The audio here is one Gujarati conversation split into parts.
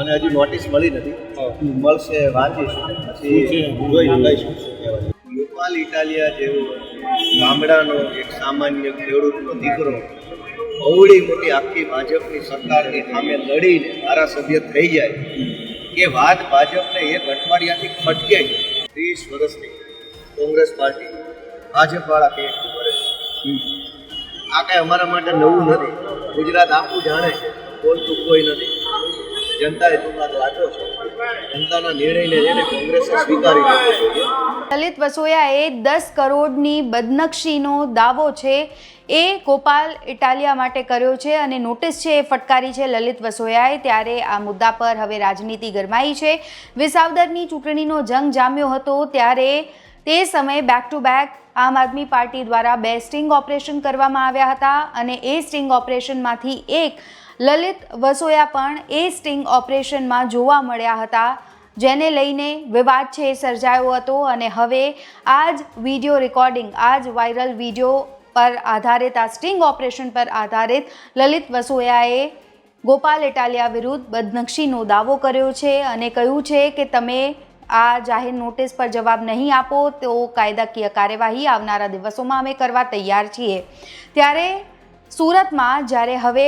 મને હજી નોટિસ મળી નથી. મળશે વાંચીશું. પછી લઈશું ગોપાલ ઇટાલિયા જેવો ગામડાનો એક સામાન્ય ખેડૂતનો દીકરો અવળી મોટી આખી ભાજપની સરકારની સામે લડીને ધારાસભ્ય થઈ જાય એ વાત ભાજપને એક અઠવાડિયાથી ખટકે છે. ત્રીસ વર્ષથી કોંગ્રેસ પાર્ટી ભાજપવાળા કે આ કાંઈ અમારા માટે નવું નથી. ગુજરાત આખું જાણે છે. બોલતું કોઈ નથી. જનતાએ ચુકાદો આપ્યો છે. જનતાના નિર્ણયને જેને કોંગ્રેસે સ્વીકારી લીધો છે. લલિત વસોયાએ દસ કરોડની બદનક્ષીનો દાવો છે એ ગોપાલ ઇટાલિયા માટે કર્યો છે અને નોટિસ છે એ ફટકારી છે લલિત વસોયાએ ત્યારે આ મુદ્દા પર હવે રાજનીતિ ગરમાઈ છે. વિસાવદરની ચૂંટણીનો જંગ જામ્યો હતો ત્યારે તે સમયે બેક ટુ બેક આમ આદમી પાર્ટી દ્વારા બે સ્ટિંગ ઓપરેશન કરવામાં આવ્યા હતા અને એ સ્ટિંગ ઓપરેશનમાંથી એક લલિત વસોયા પણ એ સ્ટિંગ ઓપરેશનમાં જોવા મળ્યા હતા, જેને લઈને વિવાદ છે, સર્જાયો હતો અને હવે આ જ વીડિયો રેકોર્ડિંગ આ જ વાયરલ વીડિયો પર આધારિત, આ સ્ટિંગ ઓપરેશન પર આધારિત લલિત વસોયાએ ગોપાલ ઇટાલિયા વિરુદ્ધ બદનક્ષીનો દાવો કર્યો છે અને કહ્યું છે કે તમે આ જાહેર નોટિસ પર જવાબ નહીં આપો, તો કાયદાકીય કાર્યવાહી આવનારા દિવસોમાં અમે કરવા તૈયાર છીએ. ત્યારે સુરતમાં જ્યારે હવે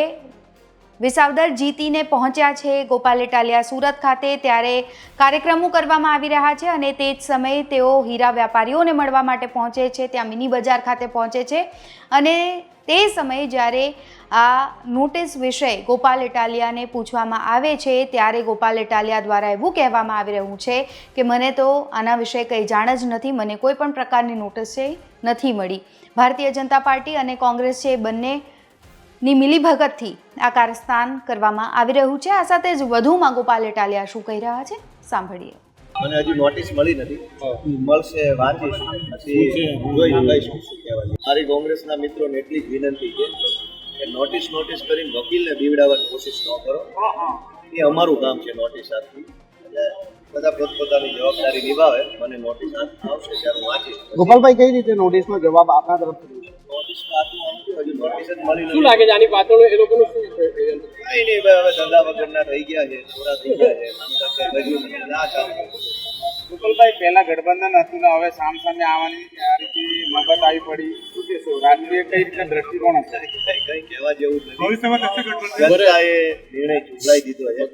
વિસાવદર જીતીને પહોંચ્યા છે ગોપાલ ઇટાલિયા સુરત ખાતે. ત્યારે કાર્યક્રમો કરવામાં આવી રહ્યા છે અને તે જ સમયે તેઓ હીરા વ્યાપારીઓને મળવા માટે પહોંચે છે. ત્યાં મિની બજાર ખાતે પહોંચે છે અને તે સમયે જ્યારે આ નોટિસ વિષય ગોપાલ ઇટાલિયાને પૂછવામાં આવે છે ત્યારે ગોપાલ ઇટાલિયા દ્વારા એવું કહેવામાં આવી રહ્યું છે કે મને તો આના વિશે કંઈ જાણ જ નથી, મને કોઈ પણ પ્રકારની નોટિસ છે, નથી મળી. ભારતીય જનતા પાર્ટી અને કોંગ્રેસ છે બંને ની મિલીભગતથી આ કારસ્તાન કરવામાં આવી રહ્યું છે. આ સાથે જ વધુમાં ગોપાલ ઇટાલિયા શું કહી રહ્યા છે? સાંભળીએ. મને હજી નોટિસ મળી નથી. મળશે વાંચીશ પછી જોઈ લઈશું શું કહેવાય મારી કોંગ્રેસના મિત્રોને એટલી જ વિનંતી છે કે નોટિસ નોટિસ કરીને વકીલને બીવડાવવાની કોશિશ ન કરો. એ અમારું કામ છે નોટિસ આપવી. એટલે બધા પોતપોતાની જવાબદારી નિભાવે. મને નોટિસ આવશે ત્યારે હું વાંચીશ. ગોપાલભાઈ કઈ રીતે નોટિસનો જવાબ આપના તરફથી? નોટિસ તો શું લાગે છે? આની પાછળ એ લોકોનું શું છે? કઈ નહીં હવે ધંધા વગરના થઈ ગયા છે થોડા થઈ ગયા છે. ના ચાલે. ગોપાલભાઈ પહેલા ગઠબંધન હતું ને હવે સામ સામે આવવાની આ રીતે નબત આવી પડી. શું કહેશો? રાજકીય કઈ રીતના દ્રષ્ટિકોણ હશે? કઈ કઈ કહેવા જેવું નથી. જનતાએ નિર્ણય ચૂંટાઈ દીધો છે.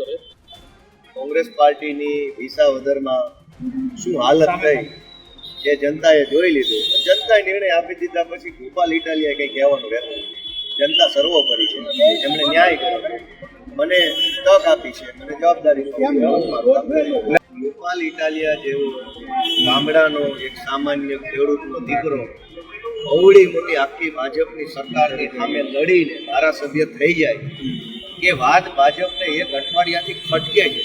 કોંગ્રેસ પાર્ટીની વિસાવદરમાં શું હાલત થઈ? એ જનતાએ જોઈ લીધું. જનતાએ નિર્ણય આપી દીધા પછી ગોપાલ ઇટાલિયા કંઈ કહેવાનું રહેતું જનતા સર્વોપરી છે. એમણે ન્યાય કર્યો. મને તક આપી છે. મને જવાબદારી. ગોપાલ ઇટાલિયા જેવો ગામડાનો એક સામાન્ય ખેડૂતનો દીકરો અવળી મોટી આખી ભાજપની સરકારની સામે લડીને ધારાસભ્ય થઈ જાય કે વાત ભાજપને એક અઠવાડિયાથી ખટકે છે.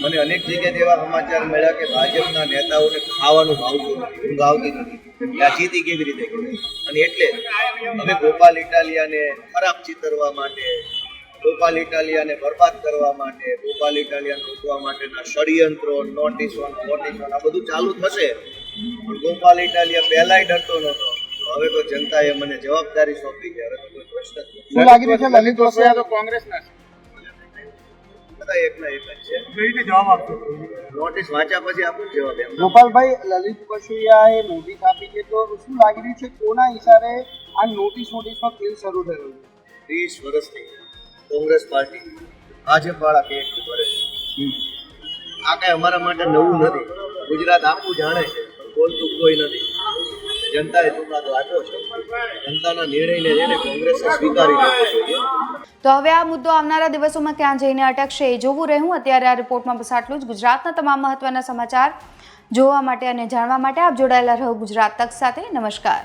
મને અનેક જગ્યાએ એવા સમાચાર મળ્યા કે ભાજપના નેતાઓને ખાવાનું ભાવતું ઊંઘ નથી. આ જીતી કેવી રીતે અને એટલે અમે ગોપાલ ઇટાલિયાને ખરાબ ચિતરવા માટે ગોપાલ ઇટાલિયાને બરબાદ કરવા માટે ગોપાલ ઇટાલિયાને રોકવા માટેના ષડયંત્રો નોટિસો નોટિસો આ બધું ચાલુ થશે. પણ ગોપાલ ઇટાલિયા પહેલાંય ડરતો નહોતો. હવે તો જનતાએ મને જવાબદારી સોંપી છે. હવે તો કોઈ પ્રશ્ન નથી. કોંગ્રેસના બધા એકના એક જ છે. કઈ રીતે જવાબ આપશો? નોટિસ વાંચ્યા પછી આપું જવાબ એમ. ગોપાલભાઈ લલિત વસોયાએ નોટિસ આપી છે તો શું લાગી રહ્યું છે કોના ઈશારે આ નોટિસ નોટિસનો ખેલ શરૂ થયો? ત્રીસ વર્ષથી કોંગ્રેસ પાર્ટી ભાજપવાળા કે કરે છે. આ કાંઈ અમારા માટે નવું નથી. ગુજરાત આખું જાણે છે પણ બોલતું કોઈ નથી. જનતાએ ચુકાદો આપ્યો છે, જનતાના નિર્ણયને લઈને કોંગ્રેસે સ્વીકારી લીધો છે. તો હવે આ મુદ્દો આવનારા દિવસોમાં ક્યાં જઈને અટકશે એ જોવું રહ્યું. અત્યારે આ રિપોર્ટમાં બસ આટલું જ. ગુજરાતના તમામ મહત્વના સમાચાર જોવા માટે અને જાણવા માટે આપ જોડાયેલા રહો ગુજરાત તક સાથે. નમસ્કાર.